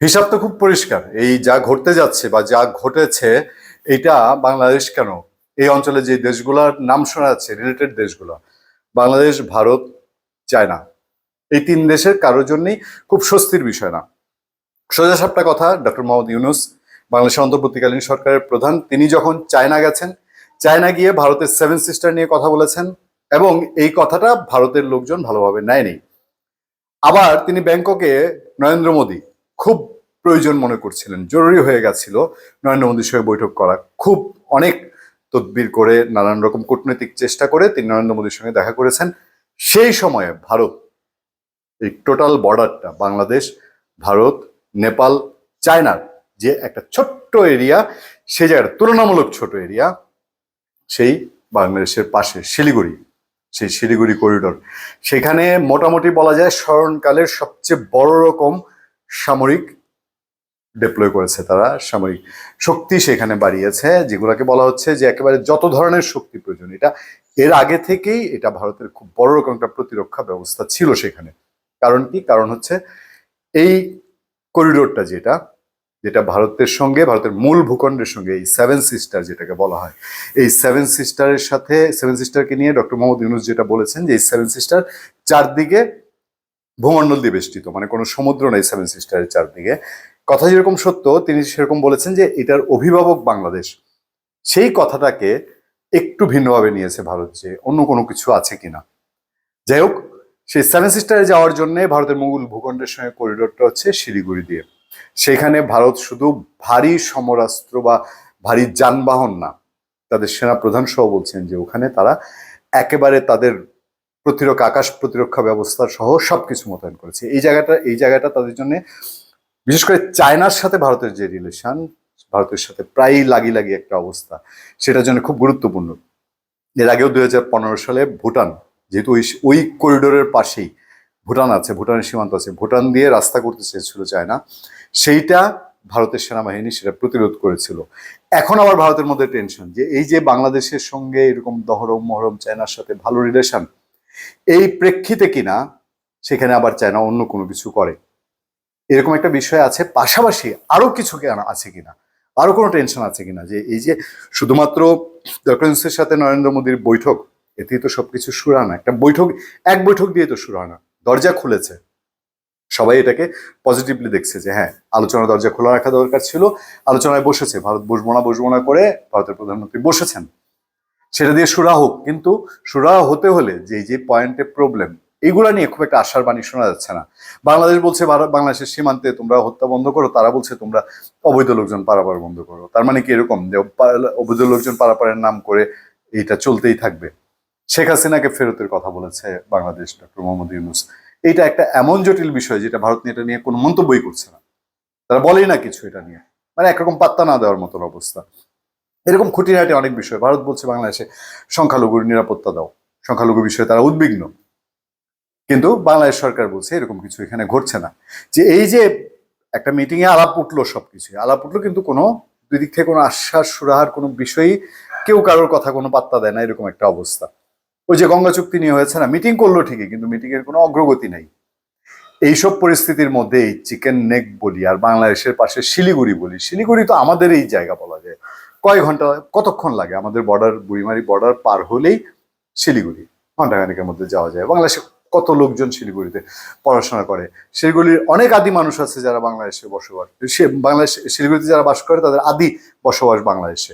হিসাব তো খুব পরিষ্কার। এই যা ঘটতে যাচ্ছে বা যা ঘটেছে, এটা বাংলাদেশ কেন? এই অঞ্চলে যে দেশগুলোর নাম শোনা যাচ্ছে রিলেটেড দেশগুলো, বাংলাদেশ, ভারত, চায়না, এই তিন দেশের কারোর জন্যই খুব স্বস্তির বিষয় না। সোজা সাপটা কথা, ডক্টর মোহাম্মদ ইউনুস বাংলাদেশের অন্তর্বর্তীকালীন সরকারের প্রধান, তিনি যখন চায়না গেছেন, চায়না গিয়ে ভারতের সেভেন সিস্টার নিয়ে কথা বলেছেন এবং এই কথাটা ভারতের লোকজন ভালোভাবে নেয়নি। আবার তিনি ব্যাংককে নরেন্দ্র মোদী, খুব প্রয়োজন মনে করছিলেন। জরুরি হয়ে গেছিল নরেন্দ্র মোদীর সঙ্গে বৈঠক করা। খুব অনেক তদবির করে নানান রকম কূটনৈতিক চেষ্টা করে তিনি নরেন্দ্র মোদীর সঙ্গে দেখা করেছেন। সেই সময়ে ভারত, এই টোটাল বর্ডারটা, বাংলাদেশ, ভারত, নেপাল চায়নার যে একটা ছোট্ট এরিয়া সেই জায়গাটা তুলনামূলক ছোট এরিয়া, সেই বাংলাদেশের পাশে শিলিগুড়ি, সেই শিলিগুড়ি করিডোর। সেখানে মোটামুটি বলা যায় স্মরণকালের সবচেয়ে বড় রকম সামরিক ডিপ্লয় করেছে তারা সামরিক শক্তি সেখানে বাড়িয়েছে, যেগুলোকে বলা হচ্ছে যে একেবারে যত ধরনের শক্তি প্রয়োজন, এটা এর আগে থেকেই এটা ভারতের খুব বড় রকম একটা প্রতিরক্ষা ব্যবস্থা ছিল সেখানে। কারণ কি? কারণ হচ্ছে এই করিডোরটা যেটা যেটা ভারতের সঙ্গে, ভারতের মূল ভূখণ্ডের সঙ্গে, এই সেভেন সিস্টার যেটাকে বলা হয়, এই সেভেন সিস্টারের সাথে সেভেন সিস্টারকে নিয়ে ডক্টর মোহাম্মদ ইউনুস যেটা বলেছেন যে এই সেভেন সিস্টার চারদিকে ভূমণ্ডল দিয়ে বেষ্টিত মানে কোনো সমুদ্র নেই সেভেন সিস্টারের চারদিকে। কথা যেরকম সত্য, তিনি সেরকম বলেছেন যে এটার অভিভাবক বাংলাদেশ। সেই কথাটাকে একটু ভিন্নভাবে নিয়েছে ভারত যে অন্য কোনো কিছু আছে কিনা। যাই হোক, সেই সেভেন সিস্টারে যাওয়ার জন্য ভারতের মূল ভূখণ্ডের সঙ্গে করিডোরটা হচ্ছে শিলিগুড়ি দিয়ে। সেখানে ভারত শুধু ভারী সমরাস্ত্র বা ভারী যানবাহন না, তাদের সেনা প্রধান সহ বলছেন যে ওখানে তারা একেবারে তাদের প্রতিরক্ষা, আকাশ প্রতিরক্ষা ব্যবস্থা সহ সবকিছু মোতায়েন করেছে। এই জায়গাটা এই জায়গাটা তাদের জন্য বিশেষ করে চায়নার সাথে ভারতের যে রিলেশন ভারতের সাথে প্রায়ই লাগি লাগি একটা অবস্থা, সেটার জন্য খুব গুরুত্বপূর্ণ। এর আগেও দু হাজার পনেরো সালে ভুটান, যেহেতু ওই ওই করিডোরের পাশেই, ভুটান আছে, ভুটানের সীমান্ত আছে, ভুটান দিয়ে রাস্তা করতে চেয়েছিল চায়না, সেইটা ভারতের সেনাবাহিনী সেটা প্রতিরোধ করেছিল। এখন আবার ভারতের মধ্যে টেনশন যে এই যে বাংলাদেশের সঙ্গে এরকম দহরম, মহরম, চায়নার সাথে ভালো রিলেশন এই প্রেক্ষিতে কিনা, সেখানে আবার চায়না অন্য কোনো কিছু করে। এরকম একটা বিষয় আছে, পাশাপাশি আরও কিছু আছে কিনা? আরও কোনো টেনশন আছে কিনা? যে এই যে শুধুমাত্র ডক্টর সাথে নরেন্দ্র মোদীর বৈঠক, এতেই তো সবকিছু শুরু হয় না একটা বৈঠক, এক বৈঠক দিয়ে তো শুরু হয় না দরজা খুলেছে। সবাই এটাকে পজিটিভলি দেখছে যে হ্যাঁ আলোচনা দরজা খোলা রাখা দরকার ছিল। আলোচনায় বসেছে। ভারত বসবো না বসবো না করে ভারতের প্রধানমন্ত্রী বসেছেন। সেটা দিয়ে সুরা হোক, কিন্তু সুরা হতে হলে যে যে পয়েন্টে প্রবলেম এইগুলা নিয়ে খুব একটা আশার বাণী শোনা যাচ্ছে না। বাংলাদেশ বলছে বাংলাদেশের সীমান্তে তোমরা হত্যা বন্ধ করো, তারা বলছে, তোমরা অবৈধ লোকজন পারাপার বন্ধ করো। তার মানে কি এরকম যে অবৈধ লোকজন পারাপারের নাম করে এইটা চলতেই থাকবে? শেখ হাসিনাকে ফেরতের কথা বলেছে বাংলাদেশ ডক্টর মোহাম্মদ ইউনুস। এইটা একটা এমন জটিল বিষয় যেটা ভারত নিয়ে, এটা নিয়ে কোনো মন্তব্যই করছে না। তারা বলেই না কিছু এটা নিয়ে। মানে একরকম পাত্তা না দেওয়ার মতন অবস্থা। এরকম খুঁটিনাটি অনেক বিষয়। ভারত বলছে, বাংলাদেশে সংখ্যালঘুর নিরাপত্তা দাও। সংখ্যালঘু বিষয়ে তারা উদ্বিগ্ন। কিন্তু বাংলাদেশ সরকার বলছে এরকম কিছু এখানে ঘটছে না। যে এই যে একটা মিটিংয়ে আলাপ উঠল সব সবকিছু আলাপ উঠল কিন্তু কোনো দুই দিক থেকে কোনো আশ্বাস, সুরাহার, কোনো বিষয়ই কেউ কারোর কথা কোনো পাত্তা দেয় না এরকম একটা অবস্থা। ওই যে গঙ্গা চুক্তি নিয়ে হয়েছে না মিটিং করল ঠিকই কিন্তু মিটিং এর কোনো অগ্রগতি নাই। এইসব পরিস্থিতির মধ্যে এই চিকেন নেক বলি আর বাংলাদেশের পাশে শিলিগুড়ি বলি। শিলিগুড়ি তো আমাদের এই জায়গা বলা যায়। কয় ঘণ্টা, কতক্ষণ লাগে? আমাদের বর্ডার বুড়িমারি বর্ডার পার হলেই শিলিগুড়ি। ঘন্টাখানেকের মধ্যে যাওয়া যায়। বাংলাদেশে কত লোকজন শিলিগুড়িতে পড়াশোনা করে। শিলিগুড়ির অনেক আদি মানুষ আছে যারা বাংলাদেশে বসবাস, সে বাংলাদেশ, শিলিগুড়িতে যারা বাস করে তাদের আদি বসবাস বাংলাদেশে।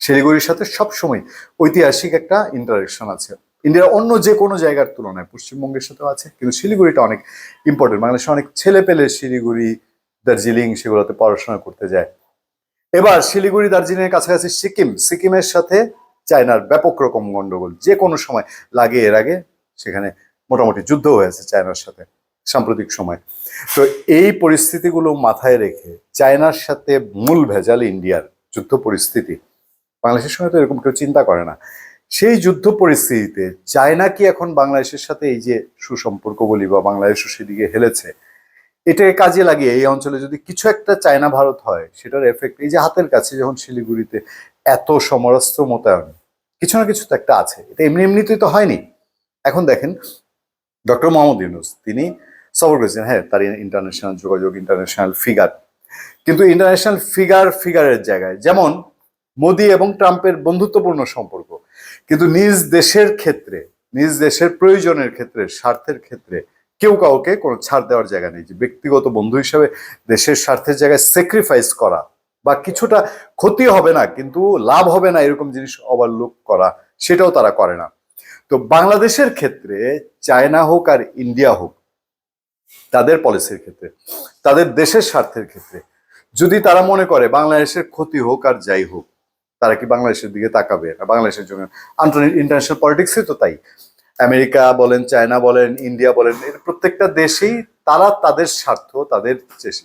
শিলিগুড়ির সাথে সবসময় ঐতিহাসিক একটা ইন্টারাকশন আছে। ইন্ডিয়ার অন্য যে কোনো জায়গার তুলনায় পশ্চিমবঙ্গের সাথেও আছে, কিন্তু শিলিগুড়িটা অনেক ইম্পর্টেন্ট বাংলাদেশে অনেক ছেলে পেলে শিলিগুড়ি, দার্জিলিং সেগুলোতে পড়াশোনা করতে যায়। এবার শিলিগুড়ি দার্জিলিং এর কাছাকাছি সিকিম, সিকিমের সাথে চায়নার ব্যাপক রকম গন্ডগোল। যে কোনো সময় লাগে এর আগে সেখানে মোটামুটি যুদ্ধ হয়েছে চায়নার সাথে, সাম্প্রতিক সময়। তো এই পরিস্থিতিগুলো মাথায় রেখে চায়নার সাথে মূল ভেজাল ইন্ডিয়ার যুদ্ধ পরিস্থিতি, বাংলাদেশের সঙ্গে তো এরকম কেউ চিন্তা করে না। সেই যুদ্ধ পরিস্থিতিতে চায়না কি এখন বাংলাদেশের সাথে এই যে সুসম্পর্ক বলি বা বাংলাদেশও সেদিকে হেলেছে, এটাকে কাজে লাগিয়ে এই অঞ্চলে যদি কিছু একটা চায়না ভারত হয়, সেটার এফেক্ট এই যে হাতের কাছে যখন শিলিগুড়িতে এত সমরাস্ত্র মোতায়েন, কিছু না কিছু তো একটা আছে। এটা এমনি এমনিতেই তো হয়নি। এখন দেখেন ডক্টর মোহাম্মদ ইউনুস তিনি সফর করেছেন হ্যাঁ তার ইন্টারন্যাশনাল যোগাযোগ ইন্টারন্যাশনাল ফিগার কিন্তু ইন্টারন্যাশনাল ফিগার ফিগারের জায়গায়, যেমন মোদি এবং ট্রাম্পের বন্ধুত্বপূর্ণ সম্পর্ক, কিন্তু নিজ দেশের ক্ষেত্রে, নিজ দেশের প্রয়োজনের ক্ষেত্রে, স্বার্থের ক্ষেত্রে, কেউ কাউকে কোনো ছাড় দেওয়ার জায়গা নেই। যে ব্যক্তিগত বন্ধু হিসাবে দেশের স্বার্থের জায়গায় স্যাক্রিফাইস করা, বা কিছুটা ক্ষতি হবে না, কিন্তু লাভ হবে না, এরকম জিনিস ওভারলুক করা, সেটাও তারা করে না। তো বাংলাদেশের ক্ষেত্রে চায়না হোক আর ইন্ডিয়া হোক, তাদের পলিসির ক্ষেত্রে, তাদের দেশের স্বার্থের ক্ষেত্রে, যদি তারা মনে করে বাংলাদেশের ক্ষতি হোক আর যাই হোক, তারা কি বাংলাদেশের দিকে তাকাবে? না বাংলাদেশের জন্য ইন্টারন্যাশনাল পলিটিক্সে তো তাই। আমেরিকা বলেন, চায়না বলেন, ইন্ডিয়া বলেন, এর প্রত্যেকটা দেশেই তারা তাদের স্বার্থ, তাদের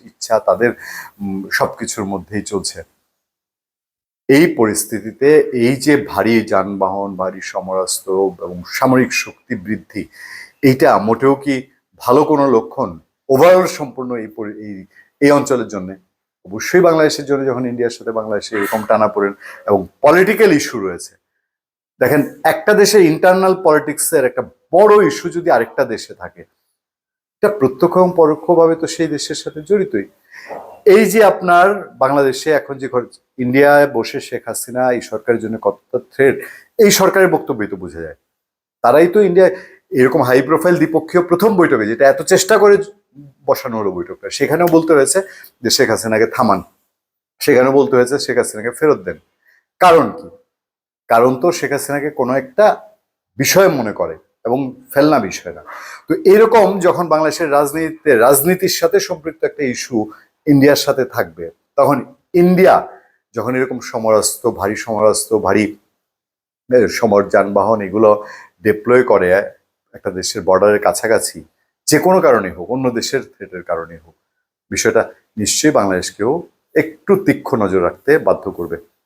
ইচ্ছা, তাদের সবকিছুর মধ্যেই চলছে। এই পরিস্থিতিতে এই যে ভারী যানবাহন, ভারী সমরাস্ত্র এবং সামরিক শক্তি বৃদ্ধি, এইটা মোটেও কি ভালো কোনো লক্ষণ? ওভারঅল সম্পূর্ণ এই এই অঞ্চলের জন্য। অবশ্যই বাংলাদেশের জন্য যখন ইন্ডিয়ার সাথে বাংলাদেশে এরকম টানা পড়েন এবং পলিটিক্যাল ইস্যু রয়েছে। দেখেন, একটা দেশের ইন্টারনাল পলিটিক্সের একটা বড় ইস্যু যদি আরেকটা দেশে থাকে এটা প্রত্যক্ষ এবং পরোক্ষভাবে তো সেই দেশের সাথে জড়িতই। এই যে আপনার বাংলাদেশে এখন যে ইন্ডিয়ায় বসে শেখ হাসিনা এই সরকারের জন্য কতটা এই সরকারের বক্তব্যই তো বোঝা যায়। তারাই তো ইন্ডিয়ায় এরকম হাই প্রোফাইল দ্বিপক্ষীয় প্রথম বৈঠকে যেটা এত চেষ্টা করে বসানো হলো বৈঠকটা, সেখানেও বলতে হয়েছে যে শেখ হাসিনাকে থামান। সেখানেও বলতে হয়েছে শেখ হাসিনাকে ফেরত দেন। কারণ কি? কারণ তো শেখ হাসিনাকে কোনো একটা বিষয় মনে করে এবং ফেলনা বিষয় না তো এরকম যখন বাংলাদেশের রাজনীতিতে, রাজনীতির সাথে সম্পৃক্ত একটা ইস্যু ইন্ডিয়ার সাথে থাকবে, তখন ইন্ডিয়া যখন এরকম সমরাস্ত্র ভারী সমরাস্ত্র ভারী সমর, যানবাহন এগুলো ডিপ্লয় করে, একটা দেশের বর্ডারের কাছাকাছি, যে কোনো কারণে হোক, অন্য দেশের থ্রেটের কারণে হোক, বিষয়টা নিশ্চয়ই বাংলাদেশকেও একটু তীক্ষ্ণ নজর রাখতে বাধ্য করবে।